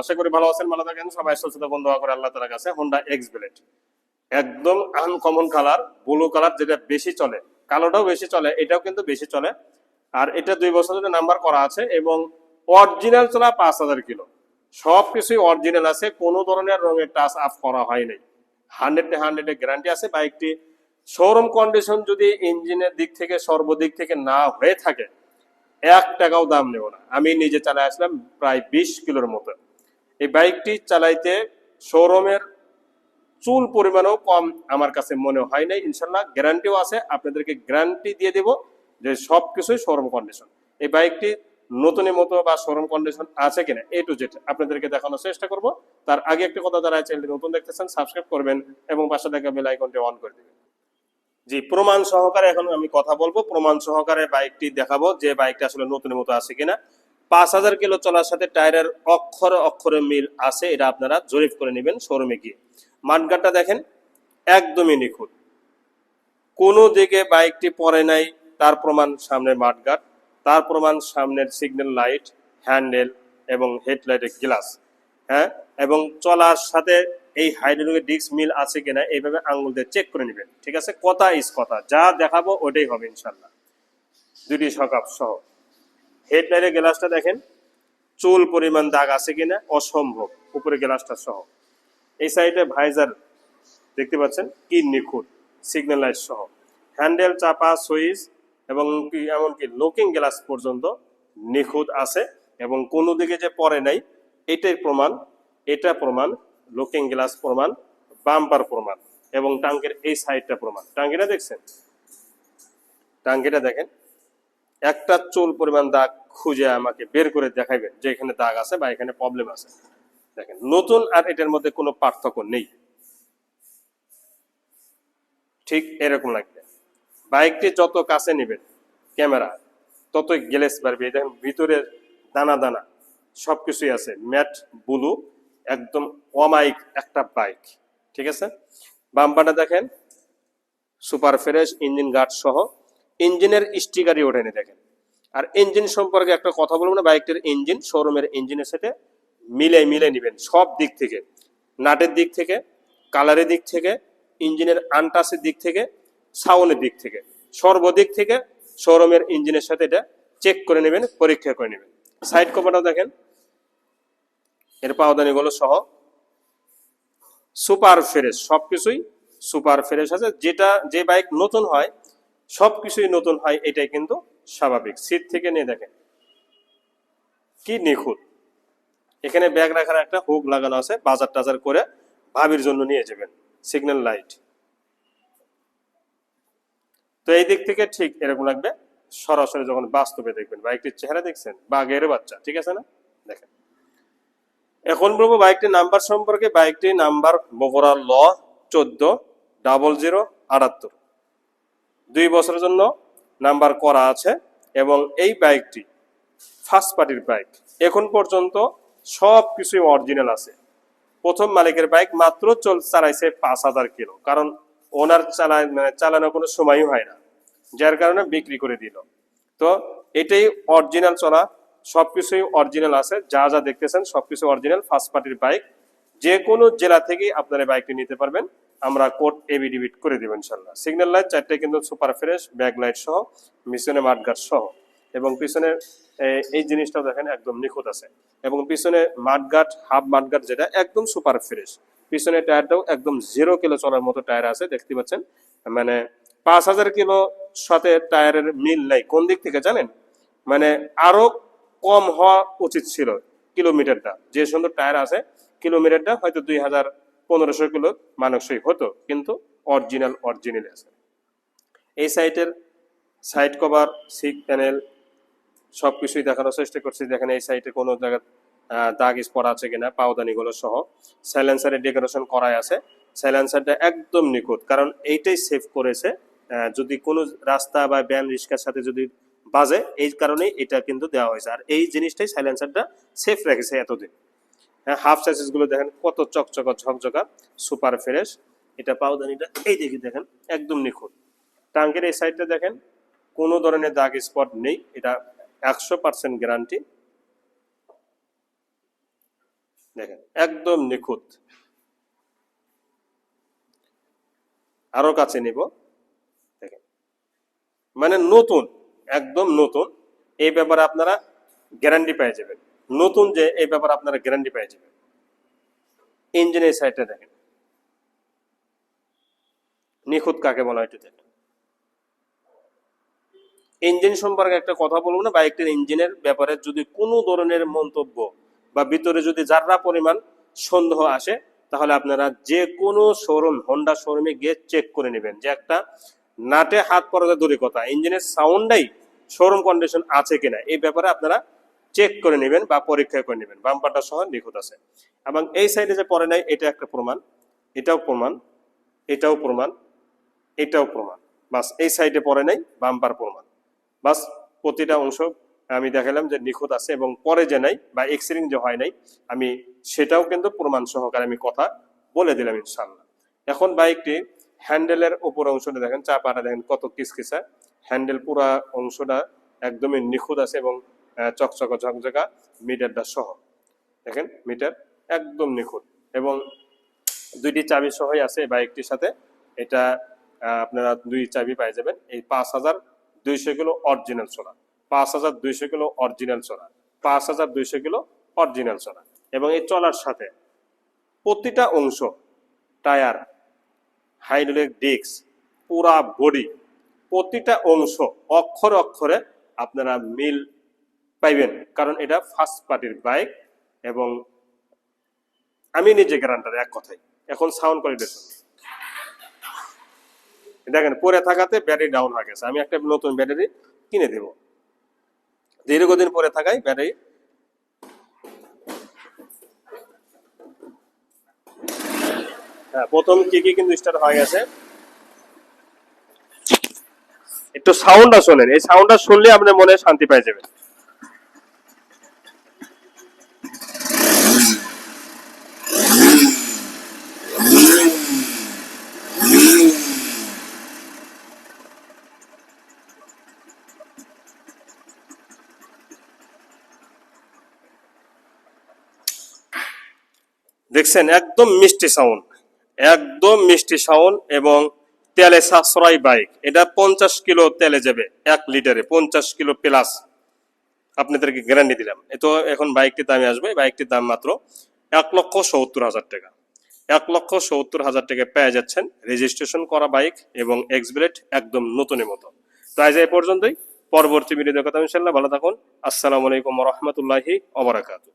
আশা করি ভালো আছেন, ভালো থাকেন। সবাই আল্লাহ কাছে হোন্ডা এক্স ব্লেড একদম আনকমন কালার ব্লু কালার যেটা বেশি চলে। কালোটাও বেশি চলে, এটাও কিন্তু বেশি চলে। আর এটা দুই নাম্বার করা আছে এবং অরিজিনাল পাঁচ হাজার কিলো। সব কিছুই অরিজিনাল আছে, কোনো ধরনের রঙের টাচ আপ করা হয় নাই। হান্ড্রেড গ্যারান্টি আছে বাইকটি শোরুম কন্ডিশন যদি ইঞ্জিনের দিক থেকে, সর্বদিক থেকে না হয়ে থাকে এক টাকাও দাম নেব না। আমি নিজে চালাই আসলাম প্রায় বিশ কিলোর মতো। এই বাইকটি চালাইতে শোরুমের চুল পরিমাণও কম আমার কাছে মনে হয় নাই। ইনশাল্লাহ গ্যারান্টিও আছে। আপনাদেরকে গ্যারান্টি দিয়ে দেব যে সব কিছুই শোরুম কন্ডিশন। এই বাইকটি নতুনের মতো বা শোরুম কন্ডিশন আছে কিনা এ টু জেড আপনাদেরকে দেখানোর চেষ্টা করব। তার আগে একটি কথা যারা চ্যানেলটি নতুন দেখতেছেন সাবস্ক্রাইব করবেন এবং পাশে দেখা বেল আইকনটি অন করে দিবেন। জি, প্রমাণ সহকারে এখন আমি কথা বলব। প্রমাণ সহকারে বাইকটি দেখাবো যে বাইকটা আসলে নতুনের মতো আছে কিনা। পাঁচ হাজার কিলো চলার সাথে টায়ারের অক্ষরে অক্ষরে মিল আছে, এটা আপনারা জরিপ করে নেবেন শোরুমে গিয়ে। মাঠগাটটা দেখেন, একদমই নিখুঁত। কোনো দিকে বাইকটি পরে নাই, তার প্রমাণ সামনের মাঠগাট তার প্রমাণ সামনের সিগন্যাল লাইট হ্যান্ডেল এবং হেডলাইটের গ্লাস হ্যাঁ? এবং চলার সাথে এই হাইড্রোলিকের ডিস্ক মিল আছে কিনা এইভাবে আঙ্গুল দিয়ে চেক করে নেবেন। ঠিক আছে? কথা ইস কথা। যা দেখাবো ওটাই হবে ইনশাল্লাহ দুটি সকাপ সহ। হেডলাইটের গ্লাসটা দেখেন, চুল পরিমাণ দাগ আছে কিনা? অসম্ভব। উপরে গ্লাসটা সহ। এই সাইডে ভাইজার দেখতে পাচ্ছেন, কি নিখুঁত। সিগন্যাল লাইট সহ। হ্যান্ডেল, চাপা, সুইচ এবং কি, এমনকি লুকিং গ্লাস পর্যন্ত নিখুঁত আছে এবং কোনো দিকে যে পরে নাই, এটাই প্রমাণ, এটা প্রমাণ লুকিং গ্লাস প্রমাণ বাম্পার প্রমাণ এবং টাঙ্কের এই সাইডটা প্রমাণ। টাঙ্কিটা দেখছেন? টাঙ্কিটা দেখেন। একটা চুল পরিমাণ দাগ খুঁজে আমাকে বের করে দেখাইবেন যে এখানে দাগ আছে বা এখানে প্রবলেম আছে। দেখেন, নতুন আর এটার মধ্যে কোনো পার্থক্য নেই। ঠিক এরকম লাগবে। বাইকটি যত কাছে নেবেন ক্যামেরা, ততই গ্লেস বাড়বে। দেখেন ভিতরে দানা দানা সবকিছুই আছে। ম্যাট, ব্লু একদম অমাইক একটা বাইক ঠিক আছে? বাম্পারটা দেখেন সুপার ফ্রেশ ইঞ্জিন গার্ড সহ ইঞ্জিনের স্টিকারই ওঠেনি দেখেন। আর ইঞ্জিন সম্পর্কে একটা কথা বলব না বাইকটির ইঞ্জিন শোরুমের ইঞ্জিনের সাথে মিলে মিলে নেবেন সব দিক থেকে। নাটের দিক থেকে কালারের দিক থেকে ইঞ্জিনের আনটাসের দিক থেকে সাউন্ডের দিক থেকে। সর্বদিক থেকে শোরুমের ইঞ্জিনের সাথে এটা চেক করে নেবেন, পরীক্ষা করে নেবেন। সাইড কভারটা দেখেন এর পাওদানিগুলো সহ সুপার ফ্রেশ, সবকিছুই সুপার ফ্রেশ আছে। যেটা, যে বাইক নতুন হয়, সবকিছুই নতুন হয়, এটাই কিন্তু স্বাভাবিক। সিট থেকে নিয়ে দেখেন, কি নিখুঁত। এখানে ব্যাগ রাখার একটা হুক লাগানো আছে, বাজার টাজার করে ভাবির জন্য নিয়ে যাবেন, সিগন্যাল লাইট। তো এই দিক থেকে ঠিক এরকম লাগবে, সরাসরি যখন বাস্তবে দেখবেন, বাইকটির চেহারা দেখছেন, বাঘের বাচ্চা, ঠিক আছে না? দেখেন। এখন বলব বাইকটির নাম্বার সম্পর্কে বাইকটির নাম্বার বগুড়া ল চোদ্দ ডাবল জিরো আটাত্তর। দুই বছরের জন্য নাম্বার করা আছে এবং এই বাইকটি ফার্স্ট পার্টির বাইক। এখন পর্যন্ত সব কিছুই অরিজিনাল আছে। প্রথম মালিকের বাইক মাত্র চল চালাইছে পাঁচ হাজার কিলো। কারণ ওনার চালায় মানে চালানোর কোনো সময়ই হয় না। যার কারণে বিক্রি করে দিল। তো এটাই অরিজিনাল চলা। সবকিছুই অরিজিনাল আছে, যা যা দেখতেছেন সবকিছু অরিজিনাল ফার্স্ট পার্টির বাইক যে কোনো জেলা থেকেই আপনারা বাইকটি নিতে পারবেন। আমরা কোড এবি ডিবিট করে দেবো ইনশাল্লাহ। সিগন্যাল লাইট চারটে কিন্তু সুপার ফ্রেশ ব্যাক লাইট সহ মিশনে মাঠগাট সহ। এবং পিছনে এই জিনিসটাও দেখেন একদম নিখুঁত আছে। এবং পিছনে মাঠগাট হাফ মাঠগাট যেটা একদম সুপার ফ্রেশ পিছনে টায়ারটাও একদম জিরো কিলো চলার মতো টায়ার আছে, দেখতে পাচ্ছেন? মানে পাঁচ হাজার কিলো সাথে টায়ারের মিল নাই। কোন দিক থেকে জানেন? মানে আরও কম হওয়া উচিত ছিল কিলোমিটারটা। যে সুন্দর টায়ার আছে কিলোমিটারটা হয়তো দুই হাজার পনেরোশো কিলো মানসই হতো কিন্তু অরিজিনাল অরিজিনাল আছে। এই সাইটের সাইড কভার সিট প্যানেল সব কিছুই দেখানোর চেষ্টা করছি। দেখেন এই সাইটে কোনো জায়গায় আহ, দাগ স্পট আছে কিনা পাওদানিগুলো সহ। সাইলেন্সারের ডেকোরেশন করাই আছে। সাইলেন্সারটা একদম নিখুঁত কারণ এইটাই সেভ করেছে যদি কোনো রাস্তা বা ব্যান রিক্সার সাথে যদি বাজে, এই কারণেই এটা কিন্তু দেওয়া হয়েছে। আর এই জিনিসটাই সাইলেন্সারটা সেফ রেখেছে এতদিন। হ্যাঁ হাফ সাইজেসগুলো দেখেন, কত চকচকা ঝকঝকা সুপার ফ্রেশ এটা পাউদানিটা এই দিকে দেখেন, একদম নিখুঁত। টাঙ্কের এই সাইডটা দেখেন, কোনো ধরনের দাগ স্পট নেই। এটা একশো পার্সেন্ট গ্যারান্টি দেখেন, একদম নিখুঁত। আরও কাছে নিব। দেখেন মানে নতুন। একদম নতুন, এই ব্যাপারে আপনারা গ্যারান্টি পেয়ে যাবেন। নতুন যে এই ব্যাপারে আপনারা গ্যারান্টি পেয়ে যাবেন। ইঞ্জিনের সাইডটা দেখেন। নিখুঁত কাকে বলা হয় ইঞ্জিন সম্পর্কে একটা কথা বলব না বাইকটির ইঞ্জিনের ব্যাপারে যদি কোনো ধরনের মন্তব্য বা ভিতরে যদি যারা পরিমাণ সন্দেহ আসে, তাহলে আপনারা যে কোনো শোরুম হোন্ডা শোরুমে গিয়ে চেক করে নেবেন যে একটা নাটে হাত পড়াতে দূরে কথা। ইঞ্জিনের সাউন্ডটাই শোরুম কন্ডিশন আছে কিনা, এই ব্যাপারে আপনারা চেক করে নেবেন বা পরীক্ষা করে নেবেন। বাম্পারটা সহ নিখুঁত আছে। এবং এই সাইডে যে পরে নাই, এটা একটা প্রমাণ। এটাও প্রমাণ। এটাও প্রমাণ। এটাও প্রমাণ। বাস এই সাইডে পরে নাই, বাম্পার প্রমাণ। বাস প্রতিটা অংশ আমি দেখালাম যে নিখুঁত আছে এবং পরে যে নাই বা এক্সিডিং যে হয় নাই, আমি সেটাও কিন্তু প্রমাণ সহকারে আমি কথা বলে দিলাম ইনশাল্লাহ এখন বাইকটি হ্যান্ডেলের উপর অংশটা দেখেন, চাপাটা দেখেন কত কিসকিসা। হ্যান্ডেল পুরা অংশটা একদমই নিখুঁত আছে এবং চকচকা ঝকঝকা মিটারটা সহ। দেখেন, মিটার একদম নিখুঁত এবং দুইটি চাবি সহই আছে বাইকটির সাথে। এটা আপনারা দুই চাবি পাই যাবেন। এই পাঁচ হাজার দুইশো কিলো অরিজিনাল সোনা। পাঁচ হাজার দুইশো কিলো অরিজিনাল সোনা। পাঁচ হাজার দুইশো কিলো অরিজিনাল সোনা। এবং এই চলার সাথে প্রতিটা অংশ, টায়ার, হাইড্রোলিক ডিস্ক, পুরা বডি প্রতিটা অংশ অক্ষর অক্ষরে আপনারা মিল পাইবেন। কারণ এটা ফার্স্ট পার্টির বাইক এবং আমি নিজে গ্যারান্টার এক কথাই এখন সাউন্ড কোয়ালিটি দেখেন, পরে থাকাতে ব্যাটারি ডাউন হয়ে গেছে। আমি একটা নতুন ব্যাটারি কিনে দেব। দীর্ঘদিন পরে থাকায় ব্যাটারি হ্যাঁ প্রথম কি কি কিন্তু স্টার্ট হয়ে গেছে? একটু সাউন্ডটা শোনেন। এই সাউন্ডটা শুনলে আপনার মনে শান্তি পেয়ে যাবেন। দেখছেন, একদম মিষ্টি সাউন্ড একদম মিষ্টি সাউন্ড এবং তেলে সাশ্রয় বাইক। এটা পঞ্চাশ কিলো তেলে যাবে, এক লিটারে পঞ্চাশ কিলো প্লাস আপনাদেরকে গ্যারান্টি দিলাম। এ তো এখন বাইকটির দামে আসবে। বাইকটির দাম মাত্র এক লক্ষ সত্তর হাজার টাকা। এক লক্ষ সত্তর হাজার টাকা পেয়ে যাচ্ছেন রেজিস্ট্রেশন করা বাইক এবং এক্সব্লেড একদম নতুনের মতো। তো আজ এই পর্যন্তই। পরবর্তী ভিডিও দেখা ইনশাল্লাহ ভালো থাকুন। আসসালামু আলাইকুম রহমতুল্লাহি অবরাকাতু